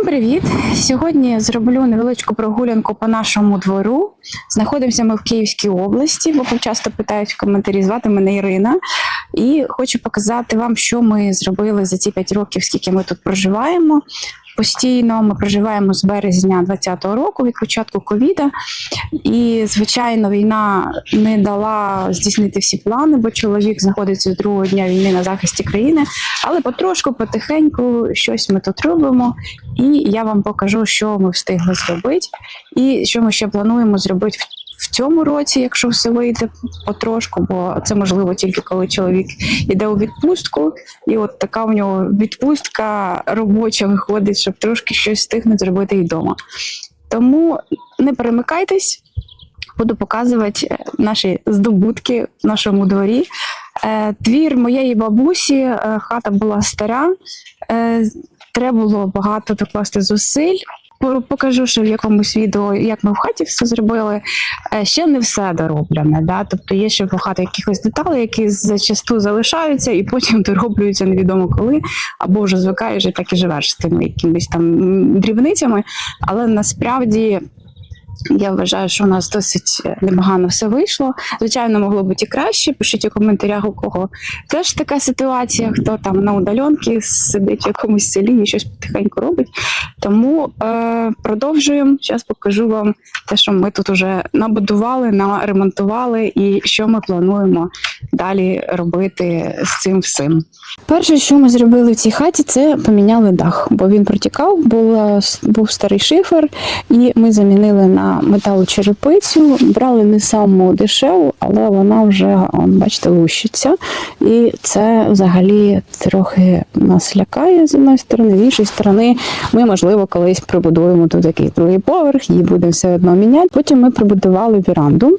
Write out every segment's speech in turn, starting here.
Всім привіт! Сьогодні зроблю невеличку прогулянку по нашому двору. Знаходимося ми в Київській області, бо часто питають в коментарі. Звати мене Ірина. І хочу показати вам, що ми зробили за ці 5 років, скільки ми тут проживаємо. Постійно ми проживаємо з березня 2020 року від початку ковіда. І, звичайно, війна не дала здійснити всі плани, бо чоловік знаходиться з другого дня війни на захисті країни. Але потрошку, потихеньку, щось ми тут робимо. І я вам покажу, що ми встигли зробити, і що ми ще плануємо зробити в- в цьому році, якщо все вийде потрошку, бо це можливо тільки коли чоловік іде у відпустку, і от така в нього відпустка робоча виходить, щоб трошки щось встигнути зробити і вдома. Тому не перемикайтесь, буду показувати е, наші здобутки в нашому дворі. Е, Двір моєї бабусі, е, хата була стара. Треба було багато докласти зусиль. По- Покажу, що в якомусь відео, як ми в хаті все зробили. Е, Ще не все дороблене. Да? Тобто є ще багато якихось деталей, які зачасту залишаються і потім дороблюються невідомо коли, або вже звикаєш і так і живеш з тими якимись там дрібницями. Але насправді я вважаю, що у нас досить е, непогано все вийшло. Звичайно, могло бути і краще. Пишіть у коментарях, у кого теж така ситуація, хто там на удаленці сидить в якомусь селі і щось потихеньку робить. Тому е, продовжуємо. Зараз покажу вам те, що ми тут уже набудували, наремонтували, і що ми плануємо далі робити з цим всім. Перше, що ми зробили в цій хаті, це поміняли дах, бо він протікав, була, був старий шифер, і ми замінили на металочерепицю. Брали не саму дешеву, але вона вже, он, бачите, лущиться. І це взагалі трохи нас лякає з одної сторони, з іншої сторони, ми, можливо, колись прибудуємо тут якийсь другий поверх, її будемо все одно міняти. Потім ми прибудували віранду.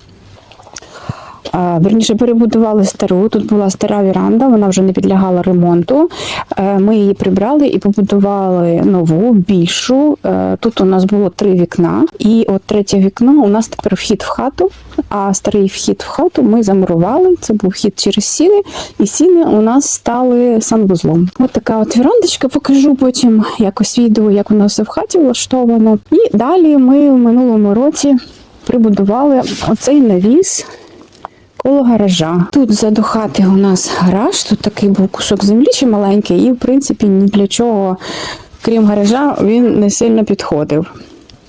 Верніше перебудували стару. Тут була стара віранда, вона вже не підлягала ремонту. Е, Ми її прибрали і побудували нову, більшу. Е, Тут у нас було три вікна, і от третє вікно у нас тепер вхід в хату. А старий вхід в хату ми замурували. Це був вхід через сіни, і сіни у нас стали санвузлом. От така от вірандочка. Покажу потім якось відео, як у нас все в хаті влаштовано. І далі ми в минулому році прибудували оцей навіс коло гаража. Тут хати у нас гараж, тут такий був кусок землі чи маленький, і в принципі ні для чого, крім гаража, він не сильно підходив.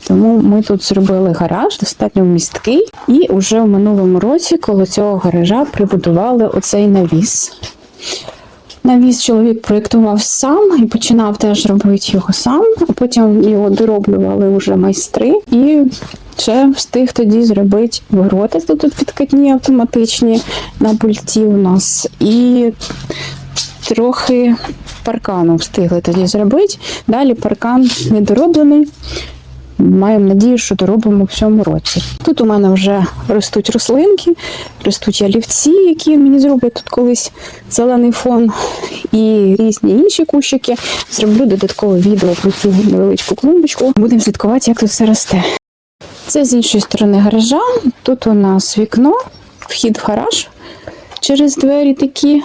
Тому ми тут зробили гараж, достатньо місткий, і вже в минулому році коло цього гаража прибудували оцей навіс. Навіс чоловік проєктував сам і починав теж робити його сам, а потім його дороблювали вже майстри. І ще встиг тоді зробити ворота тут підкатні автоматичні на пульті у нас. І трохи паркану встигли тоді зробити. Далі паркан недороблений. Маємо надію, що доробимо в цьому році. Тут у мене вже ростуть рослинки, ростуть ялівці, які мені зроблять тут колись зелений фон, і різні інші кущики. Зроблю додаткове відео про цю невеличку клумбочку. Будемо слідкувати, як тут все росте. Це з іншої сторони гаража. Тут у нас вікно, вхід в гараж через двері такі.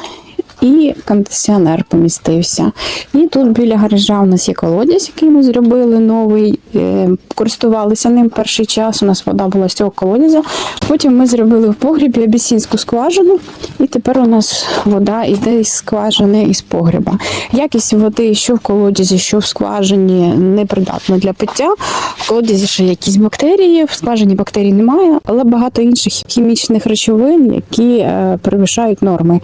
І кондиціонер помістився. І тут біля гаража у нас є колодязь, який ми зробили новий. е, Користувалися ним перший час. У нас вода була з цього колодязя. Потім ми зробили в погрібі абісінську скважину, і тепер у нас вода йде із скважини із погреба. Якість води, що в колодязі, що в скважині, непридатна для пиття. В колодязі ще якісь бактерії, в скважині бактерій немає, але багато інших хімічних речовин, які е, перевищають норми.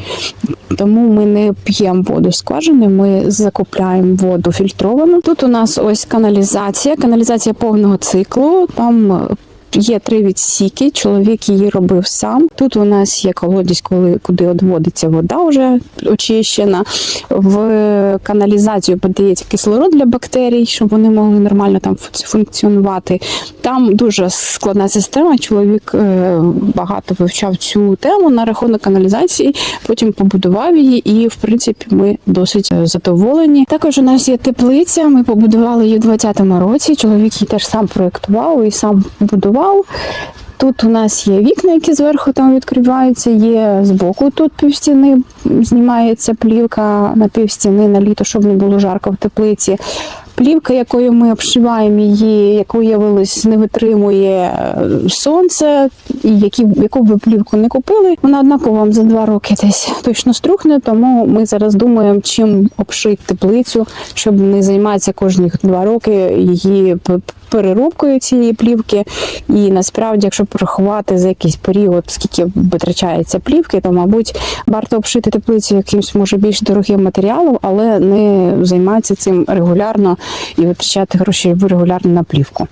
Тому ми не п'ємо воду з скважини, ми закупляємо воду фільтровану. Тут у нас ось каналізація, каналізація повного циклу. Там Є три відсіки, чоловік її робив сам. Тут у нас є колодязь, коли куди відводиться вода вже очищена. В каналізацію подається кислород для бактерій, щоб вони могли нормально там функціонувати. Там дуже складна система. Чоловік е, багато вивчав цю тему на рахунок каналізації, потім побудував її, і в принципі ми досить е, задоволені. Також у нас є теплиця. Ми побудували її в 2020 році. Чоловік її теж сам проєктував і сам будував. Тут у нас є вікна, які зверху там відкриваються, є збоку тут півстіни, знімається плівка на півстіни на літо, щоб не було жарко в теплиці. Плівка, якою ми обшиваємо її, як виявилось, не витримує е, сонце, і які, яку б ви плівку не купили, вона однаково вам за два роки десь точно струхне. Тому ми зараз думаємо, чим обшити теплицю, щоб не займатися кожні два роки її переробкою цієї плівки. І насправді, якщо порахувати за якийсь період, скільки витрачається плівки, то мабуть варто обшити теплицю якимось може більш дорогим матеріалом, але не займатися цим регулярно і витрачати гроші регулярно на плівку.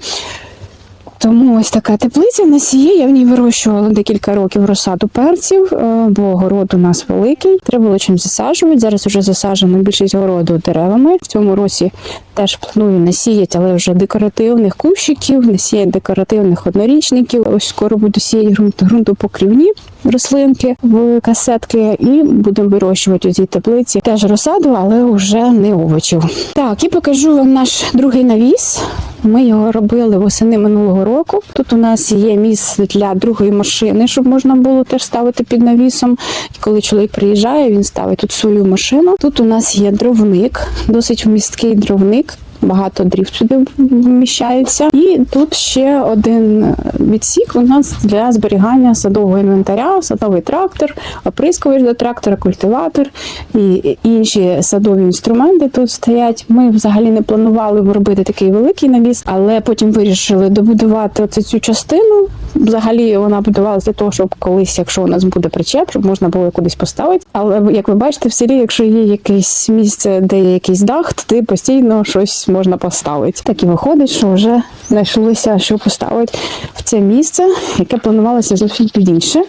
Тому ось така теплиця в нас є. Я в ній вирощувала декілька років розсаду перців, е, бо город у нас великий. Треба було чим засаджувати. Зараз вже засаджено більшість городу деревами. В цьому році теж планую насіяти, але вже декоративних кущиків, насіяти декоративних однорічників. Ось скоро буду сіяти ґрунт- ґрунтопокрівні рослинки в касетки, і будемо вирощувати у цій теплиці теж розсаду, але вже не овочів. Так, і покажу вам наш другий навіс. Ми його робили восени минулого року. Тут у нас є місце для другої машини, щоб можна було теж ставити під навісом. І коли чоловік приїжджає, він ставить тут свою машину. Тут у нас є дровник, досить вмісткий дровник. Багато дрів сюди вміщається. І тут ще один відсік у нас для зберігання садового інвентаря, садовий трактор, оприскувач до трактора, культиватор і інші садові інструменти тут стоять. Ми взагалі не планували робити такий великий навіс, але потім вирішили добудувати оце цю частину. Взагалі вона будувалася для того, щоб колись, якщо у нас буде причеп, щоб можна було кудись поставити. Але як ви бачите, в селі, якщо є якесь місце, де є якийсь дах, то ти постійно щось можна поставити. Так і виходить, що вже знайшлося, що поставити в це місце, яке планувалося зовсім під інше.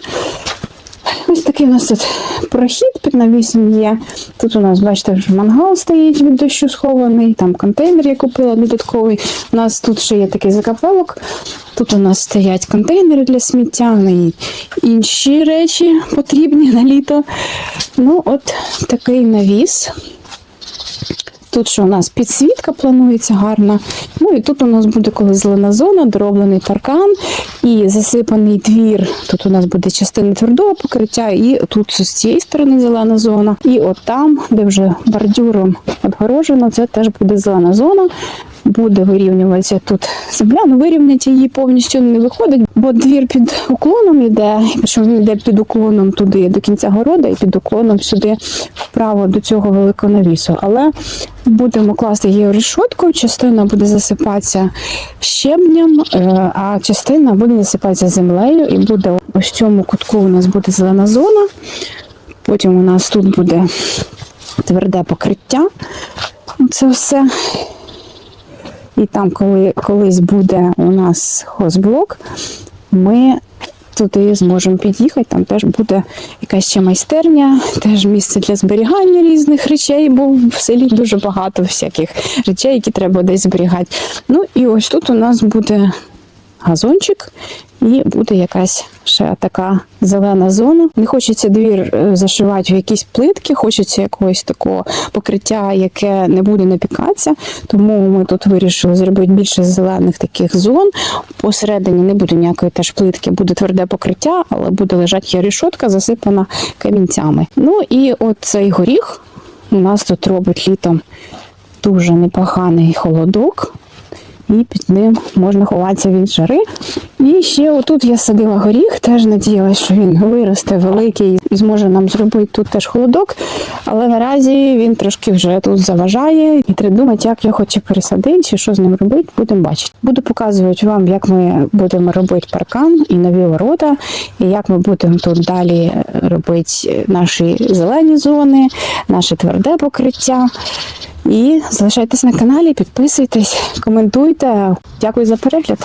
Ось такий у нас тут прохід під навісом є. Тут у нас, бачите, вже мангал стоїть від дощу схований, там контейнер я купила додатковий. У нас тут ще є такий закапелок. Тут у нас стоять контейнери для сміття, ну і інші речі потрібні на літо. Ну, от такий навіс. Тут що у нас підсвітка планується гарна. Ну і тут у нас буде коли зелена зона, дороблений паркан і засипаний двір. Тут у нас буде частина твердого покриття, і тут з цієї сторони зелена зона. І от там, де вже бордюром обгорожено, це теж буде зелена зона. Буде вирівнюватися тут земля, ну вирівняти її повністю не виходить, бо двір під уклоном йде, якщо він йде під уклоном туди до кінця города і під уклоном сюди вправо до цього великого навісу. Але будемо класти її решетку, частина буде засипатися щебнем, е, а частина буде засипатися землею, і буде ось в цьому кутку у нас буде зелена зона. Потім у нас тут буде тверде покриття. Це все. І там, коли колись буде у нас хозблок, ми туди зможемо під'їхати. Там теж буде якась ще майстерня, теж місце для зберігання різних речей, бо в селі дуже багато всяких речей, які треба десь зберігати. Ну і ось тут у нас буде газончик. І буде якась ще така зелена зона. Не хочеться двір е, зашивати в якісь плитки, хочеться якогось такого покриття, яке не буде напікатися. Тому ми тут вирішили зробити більше зелених таких зон. Посередині не буде ніякої теж плитки, буде тверде покриття, але буде лежати рішотка, засипана камінцями. Ну і от цей горіх у нас тут робить літом дуже непоганий холодок і під ним можна ховатися від жари. І ще отут я садила горіх, теж надіялася, що він виросте великий і зможе нам зробити тут теж холодок. Але наразі він трошки вже тут заважає, і треба думати, як його чи пересадити, чи що з ним робити, будемо бачити. Буду показувати вам, як ми будемо робити паркан і нові ворота, і як ми будемо тут далі робити наші зелені зони, наше тверде покриття. І залишайтесь на каналі, підписуйтесь, коментуйте. Дякую за перегляд.